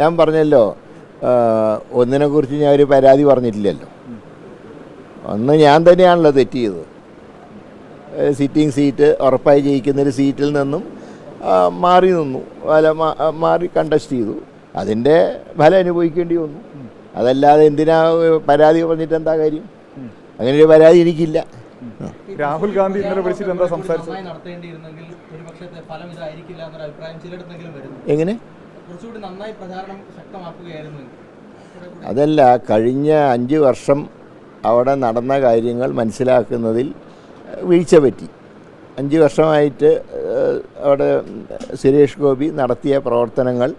ഞാൻ പറഞ്ഞല്ലോ ഒന്നിനെ കുറിച്ച് ഞാൻ ഒരു പരാതി പറഞ്ഞിട്ടില്ലല്ലോ. അന്ന് ഞാൻ തന്നെയാണല്ലോ തെറ്റ് ചെയ്തത്. സിറ്റിംഗ് സീറ്റ് ഉറപ്പായി ജയിക്കുന്നൊരു സീറ്റിൽ നിന്നും മാറി നിന്നു. അല്ല മാറി കണ്ടസ്റ്റ് ചെയ്തു. അതിന്റെ ഫലം അനുഭവിക്കേണ്ടി വന്നു. അതല്ലാതെ എന്തിനാ പരാതി പറഞ്ഞിട്ട് എന്താ കാര്യം? അങ്ങനെ ഒരു പരാതി എനിക്കില്ല. രാഹുൽ ഗാന്ധി ഇന്നലെ വിളിച്ചിട്ട് എന്താ സംസാരിച്ചത്? നന്നായി നടത്തേണ്ടിയിരുന്നെങ്കിൽ ഒരുപക്ഷെ ഫലം ഇതായിരിക്കില്ല എന്നൊരു അഭിപ്രായം ചിലയിടത്തെങ്കിലും വരുന്നു. എങ്ങനെ? കുറച്ചുകൂടി നന്നായി പ്രചാരണം ശക്തമാക്കുകയായിരുന്നു. അതല്ല കഴിഞ്ഞ അഞ്ച് വർഷം അവിടെ നടന്ന കാര്യങ്ങൾ മനസ്സിലാക്കുന്നതിൽ വീഴ്ച പറ്റി. അഞ്ച് വർഷമായിട്ട് അവിടെ സുരേഷ് ഗോപി നടത്തിയ പ്രവർത്തനങ്ങൾ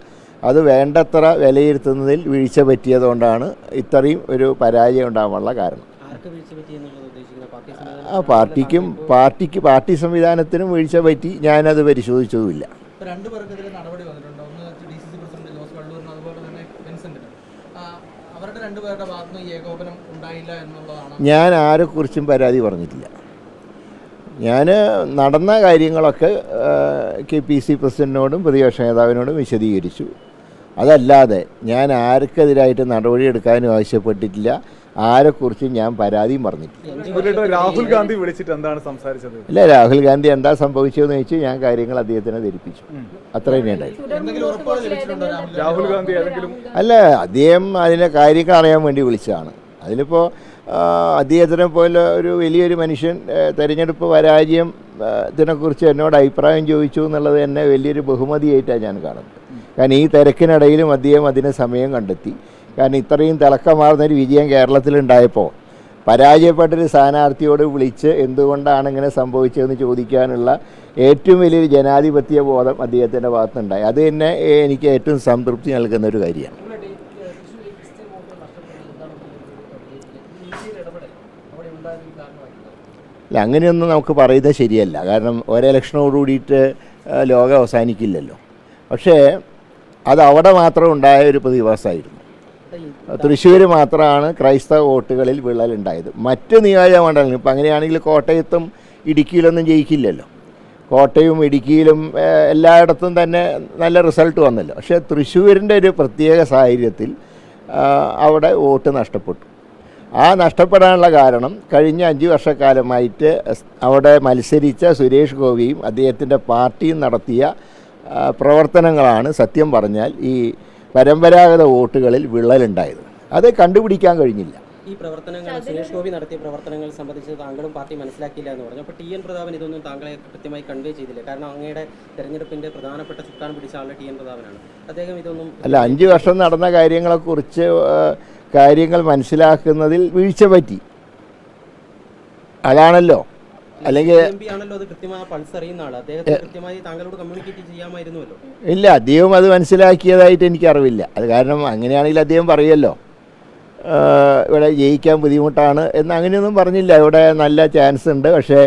അത് വേണ്ടത്ര വിലയിരുത്തുന്നതിൽ വീഴ്ച പറ്റിയതുകൊണ്ടാണ് ഇത്രയും ഒരു പരാജയം ഉണ്ടാകാനുള്ള കാരണം. ആ പാർട്ടിക്കും പാർട്ടിക്ക് പാർട്ടി സംവിധാനത്തിനും വീഴ്ച പറ്റി ഞാനത് പരിശോധിച്ചതുമില്ല. ഇപ്പൊ രണ്ടുപേർക്കെതിരെ നടപടി വന്നിട്ടുണ്ട്. ഒന്ന് D C C president Jose വള്ളൂരിനും അതുപോലെ തന്നെ വിൻസെന്റിനും. അവരുടെ രണ്ടുപേരുടെ ഭാഗത്തു നിന്ന് ഏകോപനം ഉണ്ടായില്ല എന്നുള്ളതാണ്. ഞാൻ ആരെക്കുറിച്ചും പരാതി പറഞ്ഞിട്ടില്ല. ഞാൻ നടന്ന കാര്യങ്ങളൊക്കെ കെ പി സി പ്രസിഡന്റിനോടും പ്രതിപക്ഷ നേതാവിനോടും വിശദീകരിച്ചു. അതല്ലാതെ ഞാൻ ആർക്കെതിരായിട്ട് നടപടിയെടുക്കാനും ആവശ്യപ്പെട്ടിട്ടില്ല. ആരെക്കുറിച്ചും ഞാൻ പരാതിയും പറഞ്ഞിട്ടില്ല. രാഹുൽ ഗാന്ധി വിളിച്ചിട്ട് എന്താണ് സംസാരിച്ചത്? അല്ല രാഹുൽ ഗാന്ധി എന്താ സംഭവിച്ചതെന്ന് ചോദിച്ചു ഞാൻ കാര്യങ്ങൾ അദ്ദേഹത്തിനെ ധരിപ്പിച്ചു. അത്ര തന്നെ ഉണ്ടായി രാഹുൽ ഗാന്ധി അല്ല അദ്ദേഹം അതിന്റെ കാര്യങ്ങൾ അറിയാൻ വേണ്ടി വിളിച്ചതാണ്. അതിലിപ്പോൾ അദ്ദേഹത്തിനെ പോലെ ഒരു വലിയൊരു മനുഷ്യൻ തെരഞ്ഞെടുപ്പ് പരാജയം ഇതിനെക്കുറിച്ച് എന്നോട് അഭിപ്രായം ചോദിച്ചു എന്നുള്ളത് എന്നെ വലിയൊരു ബഹുമതിയായിട്ടാണ് ഞാൻ കാണുന്നത്. കാരണം ഈ തിരക്കിനിടയിലും അദ്ദേഹം അതിന് സമയം കണ്ടെത്തി. കാരണം ഇത്രയും തിളക്കമാർന്നൊരു വിജയം കേരളത്തിലുണ്ടായപ്പോൾ പരാജയപ്പെട്ടൊരു സ്ഥാനാർത്ഥിയോട് വിളിച്ച് എന്തുകൊണ്ടാണ് ഇങ്ങനെ സംഭവിച്ചതെന്ന് ചോദിക്കാനുള്ള ഏറ്റവും വലിയൊരു ജനാധിപത്യ ബോധം അദ്ദേഹത്തിന്റെ ഭാഗത്തുനിന്നുണ്ടായി. അത് തന്നെ എനിക്ക് ഏറ്റവും സംതൃപ്തി നൽകുന്ന ഒരു കാര്യമാണ്. അല്ല അങ്ങനെയൊന്നും നമുക്ക് പറയുന്നത് ശരിയല്ല. കാരണം കൂടിയിട്ട് ആ, ലോകം അവസാനിക്കില്ലല്ലോ. പക്ഷേ അത് അവിടെ മാത്രം ഉണ്ടായ ഒരു പ്രതിഭാസമായിരുന്നു തൃശ്ശൂർ മാത്രമാണ് ക്രൈസ്തവ വോട്ടുകളിൽ വിള്ളലുണ്ടായത്. മറ്റ് നിയോജകമണ്ഡലങ്ങൾ ഇപ്പം അങ്ങനെയാണെങ്കിൽ കോട്ടയത്തും ഇടുക്കിയിലൊന്നും ജയിക്കില്ലല്ലോ. കോട്ടയും ഇടുക്കിയിലും എല്ലായിടത്തും തന്നെ നല്ല റിസൾട്ട് വന്നല്ലോ. പക്ഷേ തൃശ്ശൂരിന്റെ ഒരു പ്രത്യേക സാഹചര്യത്തിൽ അവിടെ വോട്ട് നഷ്ടപ്പെട്ടു. ആ നഷ്ടപ്പെടാനുള്ള കാരണം കഴിഞ്ഞ അഞ്ച് വർഷക്കാലമായിട്ട് അവിടെ മത്സരിച്ച സുരേഷ് ഗോപിയും അദ്ദേഹത്തിന്റെ പാർട്ടിയും നടത്തിയ പ്രവർത്തനങ്ങളാണ് സത്യം പറഞ്ഞാൽ ഈ പരമ്പരാഗത വോട്ടുകളിൽ വിള്ളലുണ്ടായത്. അത് കണ്ടുപിടിക്കാൻ കഴിഞ്ഞില്ല. ഈ പ്രവർത്തനങ്ങൾ സുരേഷ് ഗോപി നടത്തിയ പ്രവർത്തനങ്ങൾ സംബന്ധിച്ച് താങ്കളും പാർട്ടി മനസ്സിലാക്കിയില്ല എന്ന് പറഞ്ഞു. അപ്പോൾ ടി എൻ പ്രതാപൻ ഇതൊന്നും താങ്കളെ കൃത്യമായി കൺവേ ചെയ്തില്ല. കാരണം അങ്ങയുടെ തെരഞ്ഞെടുപ്പിന്റെ പ്രധാനപ്പെട്ട ചുക്കാൻ പിടിച്ച ആളുടെ ടി എൻ പ്രതാപനാണ്. അദ്ദേഹം ഇതൊന്നും അല്ല അഞ്ച് വർഷം നടന്ന കാര്യങ്ങളെക്കുറിച്ച് കാര്യങ്ങൾ മനസ്സിലാക്കുന്നതിൽ വീഴ്ച പറ്റി. അതാണല്ലോ. അല്ലെങ്കിൽ ഇല്ല അദ്ദേഹം അത് മനസ്സിലാക്കിയതായിട്ട് എനിക്ക് അറിവില്ല അത് കാരണം അങ്ങനെയാണെങ്കിൽ അദ്ദേഹം പറയുമല്ലോ ഇവിടെ ജയിക്കാൻ ബുദ്ധിമുട്ടാണ് എന്ന് അങ്ങനെയൊന്നും പറഞ്ഞില്ല. ഇവിടെ നല്ല ചാൻസ് ഉണ്ട്. പക്ഷേ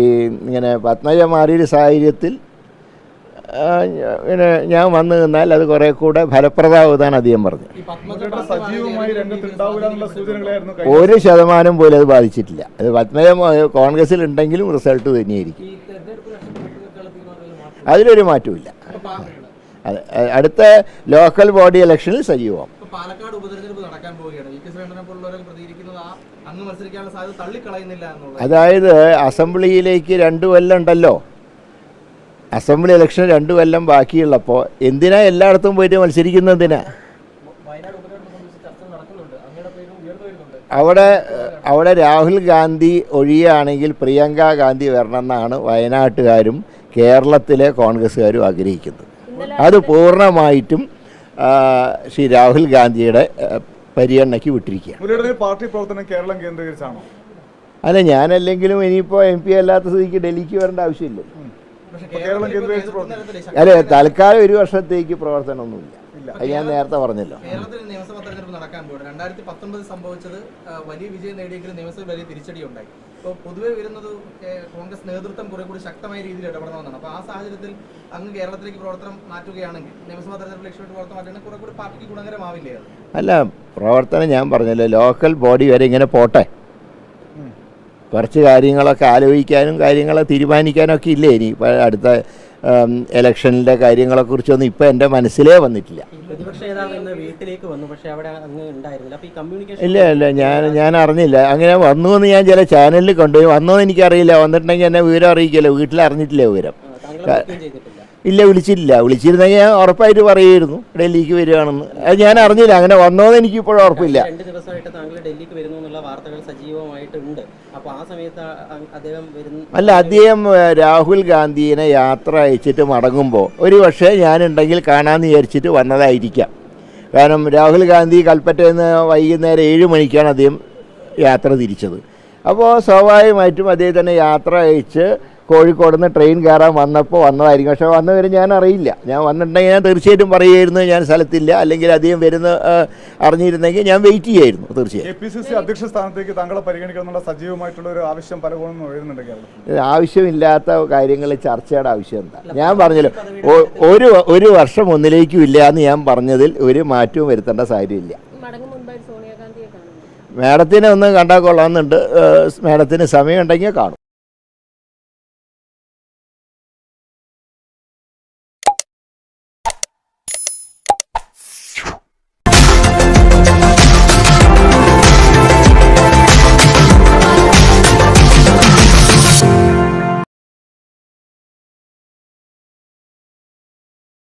ഈ ഇങ്ങനെ പത്മജ മാറിയൊരു സാഹചര്യത്തിൽ ഇങ്ങനെ ഞാൻ വന്നു നിന്നാൽ അത് കുറെ കൂടെ ഫലപ്രദമാവുന്നതാണ് അദ്ദേഹം പറഞ്ഞു ഈ പത്മജ സജീവമായി രംഗത്ത് എന്നുള്ള സൂചനകളായിരുന്നു കഴിഞ്ഞ ഒരു ശതമാനം പോലും അത് ബാധിച്ചിട്ടില്ല. അത് പത്മജ കോൺഗ്രസിൽ ഉണ്ടെങ്കിലും റിസൾട്ട് തന്നെയായിരിക്കും. അതിലൊരു മാറ്റമില്ല അത് അടുത്ത ലോക്കൽ ബോഡി ഇലക്ഷനിൽ സജീവം പാലക്കാട് ഉപതെരഞ്ഞെടുപ്പ് നടക്കാൻ പോവുകയാണ്. വി കെ ശ്രീകണ്ഠനെ പോലുള്ളവരൊക്കെ പ്രതികരിക്കുന്നത് ആ അങ്ങ് മത്സരിക്കാനുള്ള സാധ്യത തള്ളിക്കളയുന്നില്ല എന്നുള്ളത്. അതായത് അസംബ്ലിയിലേക്ക് രണ്ടു കൊല്ലം ഉണ്ടല്ലോ. അസംബ്ലി ഇലക്ഷൻ രണ്ടു കൊല്ലം ബാക്കിയുള്ളപ്പോൾ എന്തിനാ എല്ലായിടത്തും പോയിട്ട് മത്സരിക്കുന്നതിനാ അവിടെ അവിടെ രാഹുൽ ഗാന്ധി ഒഴിയാണെങ്കിൽ പ്രിയങ്ക ഗാന്ധി വരണമെന്നാണ് വയനാട്ടുകാരും കേരളത്തിലെ കോൺഗ്രസ്സുകാരും ആഗ്രഹിക്കുന്നത്. അത് പൂർണമായിട്ടും ശ്രീ രാഹുൽ ഗാന്ധിയുടെ പരിഗണനയ്ക്ക് വിട്ടിരിക്കുകയാണ്. പാർട്ടി പ്രവർത്തനം കേരളം കേന്ദ്രീകരിച്ചാണോ? അല്ല ഞാനല്ലെങ്കിലും ഇനിയിപ്പോൾ എം പി അല്ലാത്ത സ്ഥിതിക്ക് ഡൽഹിക്ക് വരേണ്ട ആവശ്യമില്ല അല്ല തൽക്കാലം ഒരു വർഷത്തേക്ക് പ്രവർത്തനമൊന്നുമില്ല. അത് ഞാൻ നേരത്തെ പറഞ്ഞല്ലോ. കേരളത്തിൽ നിയമസഭാ തെരഞ്ഞെടുപ്പ് നടക്കാൻ പോവുകയാണ്. രണ്ടായിരത്തി പത്തൊമ്പത് സംഭവിച്ചത് വലിയ വിജയം നേടിയെങ്കിലും നിയമസഭ വലിയ തിരിച്ചടി ഉണ്ടായി. ഇപ്പോൾ പൊതുവെ വരുന്നത് കോൺഗ്രസ് നേതൃത്വം കുറെ കൂടി ശക്തമായ രീതിയിൽ ഇടപെടണമെന്നാണ് അപ്പോൾ ആ സാഹചര്യത്തിൽ അങ്ങ് കേരളത്തിലേക്ക് പ്രവർത്തനം മാറ്റുകയാണെങ്കിൽ നിയമസഭാ തെരഞ്ഞെടുപ്പ് ലക്ഷ്യമിട്ട് പ്രവർത്തനം മാറ്റുകയാണെങ്കിൽ കുറെ കൂടി പാർട്ടിക്ക് ഗുണകരമാവില്ലേ അല്ല പ്രവർത്തനം ഞാൻ പറഞ്ഞല്ലോ ലോക്കൽ ബോഡി വരെ ഇങ്ങനെ പോട്ടെ. കുറച്ച് കാര്യങ്ങളൊക്കെ ആലോചിക്കാനും കാര്യങ്ങളെ തീരുമാനിക്കാനൊക്കെ ഇല്ലേ ഇനി? ഇപ്പോൾ അടുത്ത ഇലക്ഷനിലെ കാര്യങ്ങളെക്കുറിച്ചൊന്നും ഇപ്പോൾ എന്റെ മനസ്സിലേ വന്നിട്ടില്ല. ഇല്ല ഇല്ല ഞാൻ ഞാൻ അറിഞ്ഞില്ല. അങ്ങനെ വന്നു എന്ന് ഞാൻ ചില ചാനലിൽ കൊണ്ടുപോയി. വന്നോ എന്ന് എനിക്കറിയില്ല. വന്നിട്ടുണ്ടെങ്കിൽ എന്നെ വിവരം അറിയിക്കില്ല വീട്ടിൽ അറിഞ്ഞിട്ടില്ല വിവരം ഇല്ല വിളിച്ചില്ല വിളിച്ചിരുന്നെങ്കിൽ ഞാൻ ഉറപ്പായിട്ട് പറയുമായിരുന്നു. ഡൽഹിക്ക് വരികയാണെന്ന് അത് ഞാൻ അറിഞ്ഞില്ല. അങ്ങനെ വന്നോന്ന് എനിക്ക് ഇപ്പോഴും ഉറപ്പില്ല. രണ്ട് ദിവസമായിട്ട് താങ്കൾ ഡൽഹിക്ക് വരുന്നു എന്നുള്ള വാർത്തകൾ സജീവമായിട്ടുണ്ട്. അപ്പോൾ ആ സമയത്ത് അദ്ദേഹം വരുന്ന അല്ല അദ്ദേഹം രാഹുൽ ഗാന്ധിനെ യാത്ര അയച്ചിട്ട് മടങ്ങുമ്പോൾ ഒരു പക്ഷേ ഞാനുണ്ടെങ്കിൽ കാണാമെന്ന് വിചാരിച്ചിട്ട് വന്നതായിരിക്കാം. കാരണം രാഹുൽ ഗാന്ധി കൽപ്പറ്റയിൽ നിന്ന് വൈകുന്നേരം ഏഴ് മണിക്കാണ് അദ്ദേഹം യാത്ര തിരിച്ചത്. അപ്പോൾ സ്വാഭാവികമായിട്ടും അദ്ദേഹം തന്നെ യാത്ര അയച്ച് കോഴിക്കോട് നിന്ന് ട്രെയിൻ കയറാൻ വന്നപ്പോൾ വന്നതായിരിക്കും. പക്ഷേ വന്നവരെ ഞാൻ അറിയില്ല ഞാൻ വന്നിട്ടുണ്ടെങ്കിൽ ഞാൻ തീർച്ചയായിട്ടും പറയുമായിരുന്നു ഞാൻ സ്ഥലത്തില്ല. അല്ലെങ്കിൽ അധികം വരുന്ന അറിഞ്ഞിരുന്നെങ്കിൽ ഞാൻ വെയിറ്റ് ചെയ്യായിരുന്നു തീർച്ചയായും. പി സി സി അധ്യക്ഷ സ്ഥാനത്തേക്ക് താങ്കളെ സജീവമായിട്ടുള്ള ഒരു ആവശ്യം ഉയരുന്നുണ്ട് ഇത് ആവശ്യമില്ലാത്ത കാര്യങ്ങൾ ചർച്ചയുടെ ആവശ്യം എന്താ? ഞാൻ പറഞ്ഞല്ലോ ഒരു ഒരു വർഷം ഒന്നിലേക്കും ഇല്ല എന്ന് ഞാൻ പറഞ്ഞതിൽ ഒരു മാറ്റവും വരുത്തേണ്ട സാഹചര്യമില്ല. മാഡത്തിനെ ഒന്ന് കണ്ടാൽ കൊള്ളാമെന്നുണ്ട്. മാഡത്തിന് സമയമുണ്ടെങ്കിൽ കാണും.